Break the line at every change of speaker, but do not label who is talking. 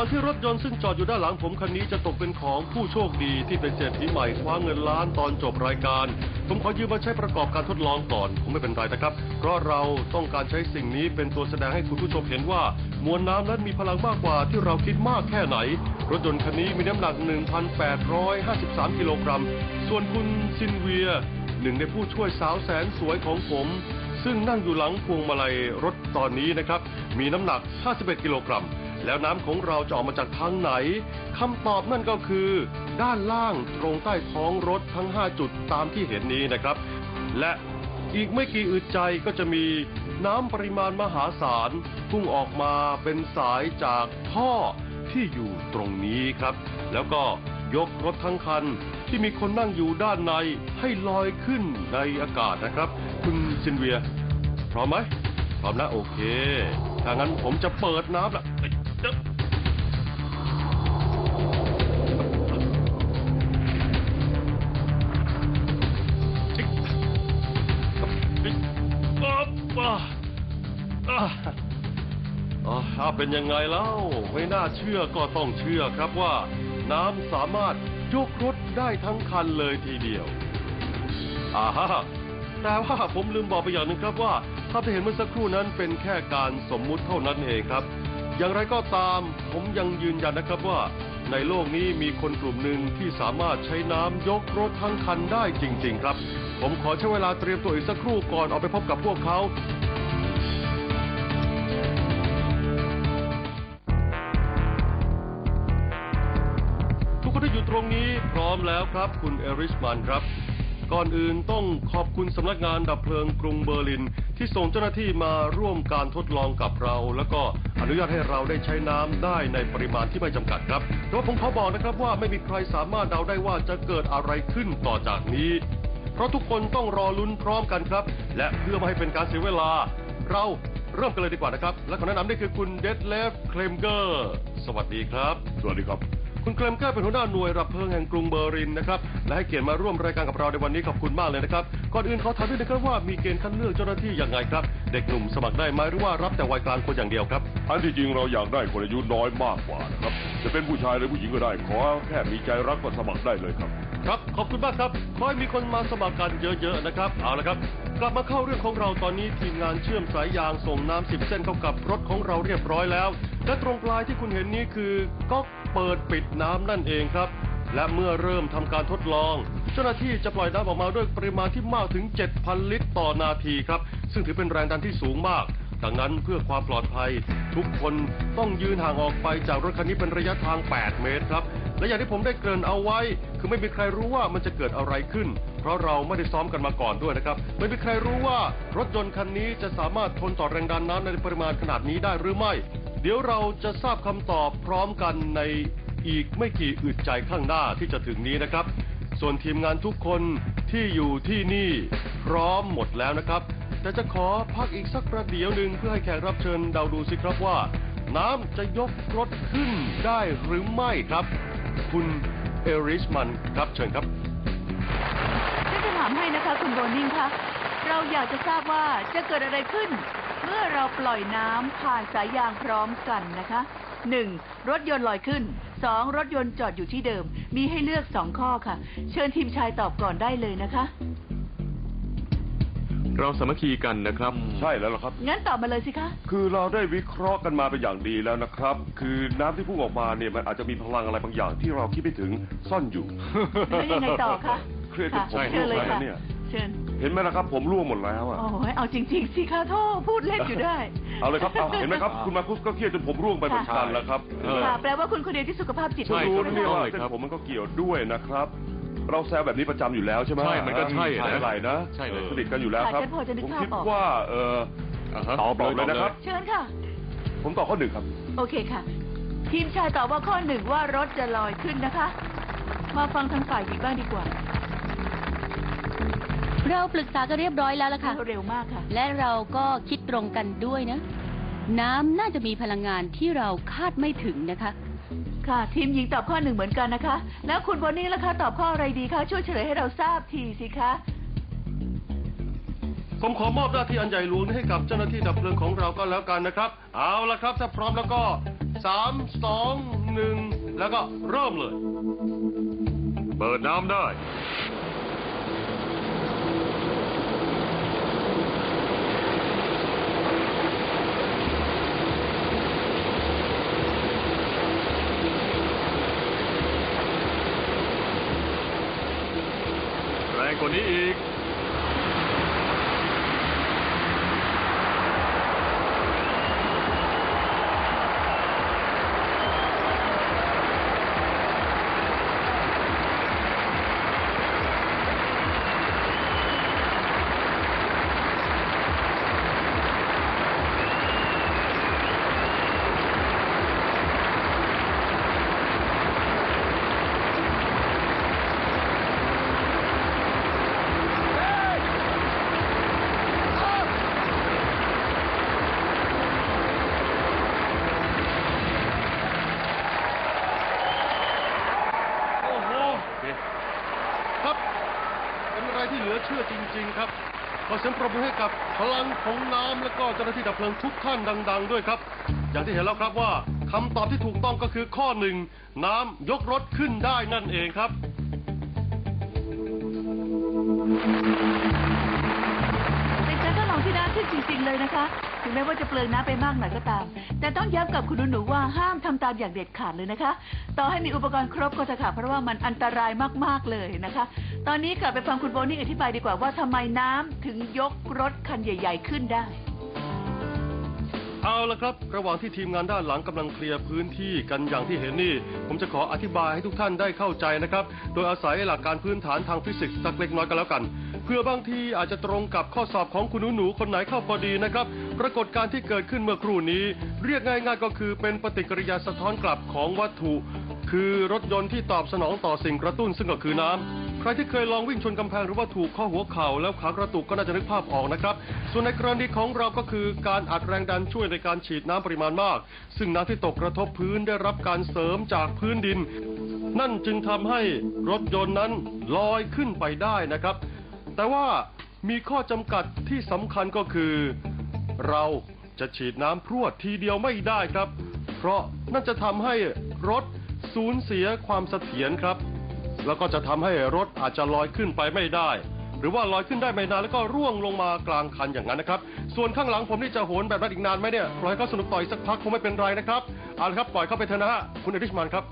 อนที่รถยนต์ซึ่งจอดอยู่ด้านหลังผมคันนี้จะตกเป็นของผู้โชคดีที่เป็นเศรษฐีใหม่คว้าเงินล้านตอนจบรายการ ผมขอยืมมาใช้ประกอบการทดลองก่อนคงไม่เป็นไรนะครับ เพราะเราต้องการใช้สิ่งนี้เป็นตัวแสดงให้คุณผู้ชมเห็นว่า มวลน้ำนั้นมีพลังมากกว่าที่เราคิดมากแค่ไหน รถยนต์คันนี้มีน้ำหนัก 1,853 กิโลกรัม ส่วนคุณซินเวีย หนึ่งในผู้ช่วยสาวแสนสวยของผม ซึ่งนั่งอยู่หลังพวงมาลัยรถตอนนี้นะครับมีน้ำหนัก 51 กิโลกรัม แล้วน้ำของเราจะออกมาจากทางไหนคำตอบนั่นก็คือ ด้านล่างตรงใต้ท้องรถทั้ง 5 จุดตามที่เห็นนี้นะครับ และอีกไม่กี่อึดใจก็จะมีน้ำปริมาณมหาศาลพุ่งออกมาเป็นสายจากท่อที่อยู่ตรงนี้ครับ แล้วก็ยกรถทั้งคันที่มีคนนั่งอยู่ด้านในให้ลอยขึ้นในอากาศนะครับ คุณซินเวีย พร้อมไหมพร้อมนะโอเคถ้างั้นผมจะเปิดน้ำละ อะอะอะเป็นยังไงเล่าไม่น่าเชื่อก็ต้องเชื่อครับว่า น้ำสามารถยกรถได้ทั้งคันเลยทีเดียวอ่าฮะแต่ว่าผมลืมบอกไปอย่างหนึ่งครับว่าภาพที่เห็นเมื่อสักครู่นั้นเป็นแค่การสมมุติเท่านั้นเองครับ อย่างไรก็ตามผมยังยืนยันนะครับว่า ในโลกนี้มีคนกลุ่มหนึ่งที่สามารถใช้น้ำยกรถทั้งคันได้จริง ๆ ครับ ผมขอใช้เวลาเตรียมตัวอีกสักครู่ก่อนออกไปพบกับพวกเขา รงนี้พร้อมแล้วครับคุณเอริชมันครับ ก่อนอื่นต้องขอบคุณสำนักงานดับเพลิงกรุงเบอร์ลิน ที่ส่งเจ้าหน้าที่มาร่วมการทดลองกับเรา แล้วก็อนุญาตให้เราได้ใช้น้ำได้ในปริมาณที่ไม่จำกัดครับแต่ว่าผมขอบอกนะครับว่าไม่มีใครสามารถเดาได้ว่าจะเกิดอะไรขึ้นต่อจากนี้ เพราะทุกคนต้องรอลุ้นพร้อมกันครับ และเพื่อไม่ให้เป็นการเสียเวลา เราเริ่มกันเลยดีกว่านะครับ และขอแนะนำนี่คือคุณเดดเลฟเคลมเกอร์ สวัสดีครับ
สวัสดีครับ
คุณเกรมเกอร์เป็นหัวหน้าหน่วยรับเพลิงแห่งกรุงเบอร์ลินนะครับ และให้เกียรติมาร่วมรายการกับเราในวันนี้ขอบคุณมากเลยนะครับ ก่อนอื่นเขาถามด้วยนะครับว่ามีเกณฑ์คัดเลือกเจ้าหน้าที่ยังไงครับ เด็กหนุ่มสมัครได้ไหมหรือว่ารับแต่วัยกลางคนอย่างเดียวครับ
อันที่จริงเราอยากได้คนอายุน้อยมากกว่านะครับ จะเป็นผู้ชายหรือผู้หญิงก็ได้ ขอแค่มีใจรักก็สมัครได้เลยครับ
ครับขอบคุณมากครับขอให้มีคนมาสมัครกันเยอะๆนะครับ เอาละครับ กลับมาเข้าเรื่องของเราตอนนี้ทีมงานเชื่อมสายยางส่งน้ำสิบเส้นเข้ากับรถของเราเรียบร้อยแล้ว และตรงปลายที่คุณเห็นนี้คือก๊อกเปิดปิดน้ำนั่นเองครับ และเมื่อเริ่มทำการทดลอง เจ้าหน้าที่จะปล่อยน้ำออกมาด้วยปริมาณที่มากถึง 7,000 ลิตรต่อนาทีครับ ซึ่งถือเป็นแรงดันที่สูงมากดังนั้นเพื่อความปลอดภัย ทุกคนต้องยืนห่างออกไปจากรถคันนี้เป็นระยะทาง 8 เมตรครับ และอย่างที่ผมได้เกริ่นเอาไว้ คือไม่มีใครรู้ว่ามันจะเกิดอะไรขึ้น เพราะเราไม่ได้ซ้อมกันมาก่อนด้วยนะครับ ไม่มีใครรู้ว่ารถยนต์คันนี้จะสามารถทนต่อแรงดันน้ำในปริมาณขนาดนี้ได้หรือไม่ เดี๋ยวเราจะทราบคำตอบพร้อมกันในอีกไม่กี่อึดใจข้างหน้าที่จะถึงนี้นะครับ ส่วนทีมงานทุกคนที่อยู่ที่นี่พร้อมหมดแล้วนะครับ แต่จะขอพักอีกสักประเดี๋ยวหนึ่งเพื่อให้แขกรับเชิญเดาดูสิครับว่า น้ำจะยกรถขึ้นได้หรือไม่ครับ คุณเอริชมันครับเชิญครับ
ฉันจะถามให้นะคะคุณโบนิ่งคะเราอยากจะทราบว่าจะเกิดอะไรขึ้น เมื่อเราปล่อยน้ำผ่านสายยางพร้อมกันนะคะหนึ่งรถยนต์ลอยขึ้นสองรถยนต์จอดอยู่ที่เดิม มีให้เลือกสองข้อค่ะ เชิญทีมชายตอบก่อนได้เลยนะคะ
เราสามัคคีกันนะครับ
ใช่แล้วล่ะครับ
งั้นตอบมาเลยสิคะ
คือเราได้วิเคราะห์กันมาเป็นอย่างดีแล้วนะครับ คือน้ำที่พุ่งออกมาเนี่ยมันอาจจะมีพลังอะไรบางอย่างที่เราคิดไม่ถึงซ่อนอยู่
แล้วยังไงต่อคะ
เครียดจน
ค่ะ
ผม
เชิญเลย
ร่วงไปแล้
ค่ะ
วเนี่ย
เชิญ
เห็นไหมล่ะครับ ผมร่วงหมดแล้วอะ
โอ้ยเอาจริง ๆ สิคะโทษพูดเล่นอยู่ได้
เอาเลยครับเอาเห็นไหมครับคุณมาคุสก็เครียดจนผมร่วงไปเหมือนกันแล้วครับ
เออ
ค่ะแปลว่าคุณคนเดียวที่สุขภาพจิต
ใช่
ดี
รู้
ใช่
นะ
ไหม
เนี่ย
คะ
ว่า
เลยครับ
เส้นผมมันก็เกี่ยวด้วยนะครับ เราแซวแบบนี้ประจำอยู่แล้วใช่ไหม
ใช่มันก็ใช่นะ
ไม่อะไรนะ
ใช่เลย
สนิทกันอยู่แล้วครับ
ค่ะฉันพอจะนึก
ผม
ภาพ
คิด
ออก
ว่าเออา
ฮะ
ตอบเลยนะครับ
เชิญค่ะ
ผมตอบข้อหนึ่งครับ
โอเคค่ะ ทีมชายตอบว่าข้อหนึ่งว่ารถจะลอยขึ้นนะคะ มาฟังทางฝ่ายหญิงบ้างดีกว่า
เราปรึกษากันเรียบร้อยแล้วล่ะค่ะ
เร็วมากค่ะ
และเราก็คิดตรงกันด้วยนะ น้ำน่าจะมีพลังงานที่เราคาดไม่ถึงนะคะ
ค่ะ ทีมหญิงตอบข้อหนึ่งเหมือนกันนะคะ แล้วคุณโบนี่ล่ะคะ ตอบข้ออะไรดีคะช่วยเฉลยให้เราทราบทีสิคะ
ผมขอมอบหน้าที่อันใหญ่หลวงนี้ให้กับเจ้าหน้าที่ดับเพลิงของเราก็แล้วกันนะครับ เอาละครับ ถ้าพร้อมแล้วก็สามสองหนึ่งแล้วก็เริ่มเลย
เปิดน้ำได้ รงกว่านี้อีก
ที่เหลือเชื่อจริง ๆ ครับขอเสียงปรบมือให้กับพลังของน้ำและก็เจ้าหน้าที่ดับเพลิงทุกท่านดัง ๆ ด้วยครับ อย่างที่เห็นแล้วครับว่าคำตอบที่ถูกต้องก็คือข้อหนึ่งน้ำยกรถขึ้นได้นั่นเองครับ
เป็นการทดลองที่น่าทึ่งจริง ๆ เลยนะคะ ถึงแม้ว่าจะเปลืองน้ำไปมากหน่อยก็ตาม แต่ต้องย้ำกับคุณหนูๆว่าห้ามทำตามอย่างเด็ดขาดเลยนะคะ ต่อให้มีอุปกรณ์ครบก็เถอะค่ะเพราะว่ามันอันตรายมากๆเลยนะคะ ตอนนี้กลับไปฟังคุณโบนี่อธิบายดีกว่าว่าทำไมน้ำถึงยกรถคันใหญ่ ๆ ขึ้นได้
เอาละครับ ระหว่างที่ทีมงานด้านหลังกำลังเคลียร์พื้นที่กันอย่างที่เห็นนี่ ผมจะขออธิบายให้ทุกท่านได้เข้าใจนะครับ โดยอาศัยหลักการพื้นฐานทางฟิสิกส์สักเล็กน้อยกันแล้วกัน เพื่อบางทีอาจจะตรงกับข้อสอบของคุณหนูๆคนไหนเข้าพอดีนะครับ ปรากฏการณ์ที่เกิดขึ้นเมื่อครู่นี้ เรียกง่ายๆก็คือเป็นปฏิกิริยาสะท้อนกลับของวัตถุ คือรถยนต์ที่ตอบสนองต่อสิ่งกระตุ้นซึ่งก็คือน้ำ ใครที่เคยลองวิ่งชนกำแพงหรือว่าถูกข้อหัวเข่าแล้วขากระตุกก็น่าจะนึกภาพออกนะครับ ส่วนในกรณีของเราก็คือการอัดแรงดันช่วยในการฉีดน้ำปริมาณมาก ซึ่งน้ำที่ตกกระทบพื้นได้รับการเสริมจากพื้นดิน นั่นจึงทำให้รถยนต์นั้นลอยขึ้นไปได้นะครับ แต่ว่ามีข้อจำกัดที่สำคัญก็คือ เราจะฉีดน้ำพรวดทีเดียวไม่ได้ครับ เพราะนั่นจะทำให้รถสูญเสียความเสถียรครับ แล้วก็จะทำให้รถอาจจะลอยขึ้นไปไม่ได้ หรือว่าลอยขึ้นได้ไม่นานแล้วก็ร่วงลงมากลางคันอย่างนั้นนะครับ ส่วนข้างหลังผมนี่จะโหนแบบนั้นอีกนานไหมเนี่ยปล่อยเขาสนุกต่อยสักพักคงไม่เป็นไรนะครับเอาละครับปล่อยเข้าไปเถอะนะฮะคุณอดิชมันครับ